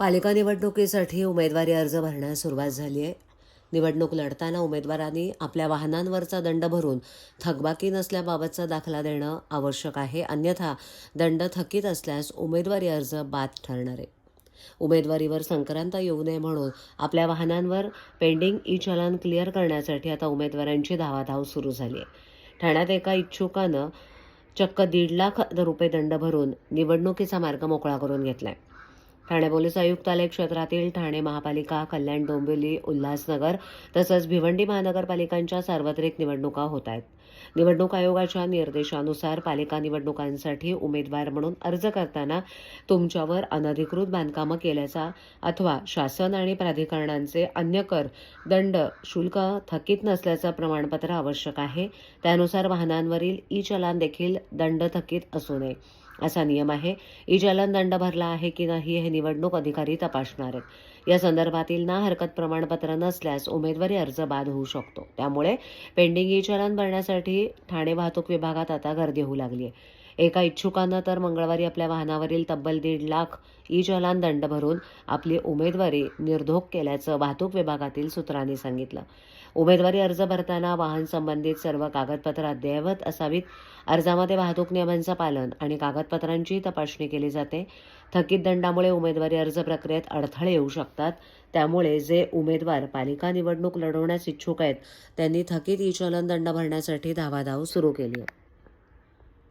पालिका निवडणुकीसाठी उमेदवारी अर्ज भरण्यास सुरुवात झाली आहे. निवडणूक लढताना उमेदवारांनी आपल्या वाहनांवरचा दंड भरून थकबाकी नसल्याबाबतचा दाखला देणं आवश्यक आहे. अन्यथा दंड थकीत असल्यास उमेदवारी अर्ज बाद ठरणार आहे. उमेदवारीवर संक्रांत येऊ नये म्हणून आपल्या वाहनांवर पेंडिंग ई चलन क्लिअर करण्यासाठी आता उमेदवारांची धावाधाव सुरू झाली आहे. ठाण्यात एका इच्छुकानं चक्क दीड लाख रुपये दंड भरून निवडणुकीचा मार्ग मोकळा करून घेतला आहे ठाणे पोलीस आयुक्तालय क्षेत्रातील ठाणे महापालिका कल्याण डोंबिवली उल्हासनगर तसंच भिवंडी महानगरपालिकांच्या सार्वत्रिक निवडणुका होत आहेत. निवडणूक आयोगाच्या निर्देशानुसार पालिका निवडणुकांसाठी उमेदवार म्हणून अर्ज करताना तुमच्यावर अनधिकृत बांधकामं केल्याचा अथवा शासन आणि प्राधिकरणांचे अन्य कर दंड शुल्क थकीत नसल्याचं प्रमाणपत्र आवश्यक आहे. त्यानुसार वाहनांवरील ई चलान देखील दंड थकीत असू नये. असा नियम आहे. ई चलन दंड भरला आहे की नाही हे निवडणूक अधिकारी तपासणार आहेत. या संदर्भातील ना हरकत प्रमाणपत्र नसल्यास उमेदवारी अर्ज बाद होऊ शकतो. त्यामुळे पेंडिंग ई चलन भरण्यासाठी ठाणे वाहतूक विभागात आता गर्दी होऊ लागली आहे. एका इच्छुकानं तर मंगळवारी आपल्या वाहनावरील तब्बल दीड लाख ई चलान दंड भरून आपली उमेदवारी निर्धोक केल्याचं वाहतूक विभागातील सूत्रांनी सांगितलं. उमेदवारी अर्ज भरताना वाहन संबंधित सर्व कागदपत्र अद्ययावत असावीत. अर्जामध्ये वाहतूक नियमांचं पालन आणि कागदपत्रांची तपासणी केली जाते. थकीत दंडामुळे उमेदवारी अर्ज प्रक्रियेत अडथळे येऊ शकतात. त्यामुळे जे उमेदवार पालिका निवडणूक लढवण्यास इच्छुक आहेत त्यांनी थकीत ई चलन दंड भरण्यासाठी धावाधाव सुरू केली आहे.